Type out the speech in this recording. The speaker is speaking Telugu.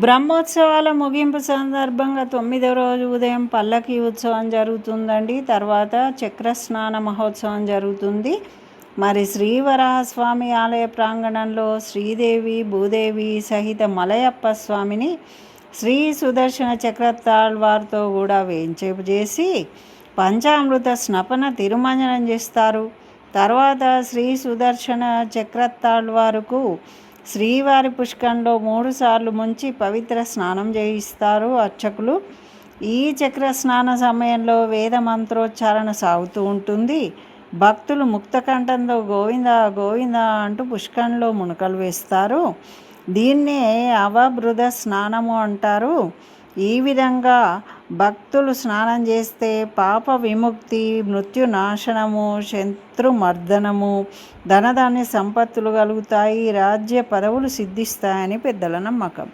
బ్రహ్మోత్సవాల ముగింపు సందర్భంగా తొమ్మిదో రోజు ఉదయం పల్లకి ఉత్సవం జరుగుతుందండి. తర్వాత చక్రస్నాన మహోత్సవం జరుగుతుంది. మరి శ్రీవరాహస్వామి ఆలయ ప్రాంగణంలో శ్రీదేవి భూదేవి సహిత మలయప్ప స్వామిని శ్రీ సుదర్శన చక్రతాళ్వారితో కూడా వేయించేపు చేసి పంచామృత స్నపన తిరుమంజనం చేస్తారు. తర్వాత శ్రీ సుదర్శన చక్రతాళ్వారుకు శ్రీవారి పుష్కంలో మూడుసార్లు ముంచి పవిత్ర స్నానం చేయిస్తారు అర్చకులు. ఈ చక్ర స్నాన సమయంలో వేద మంత్రోచ్చారణ సాగుతూ ఉంటుంది. భక్తులు ముక్తకంఠంతో గోవింద గోవింద అంటూ పుష్కంలో మునకలు వేస్తారు. దీన్నే అవబృధ స్నానము అంటారు. ఈ విధంగా భక్తులు స్నానం చేస్తే పాప విముక్తి మృత్యు నాశనము శత్రుమర్దనము ధనధాన్య సంపత్తులు కలుగుతాయి రాజ్య పదవులు సిద్ధిస్తాయని పెద్దల నమ్మకం.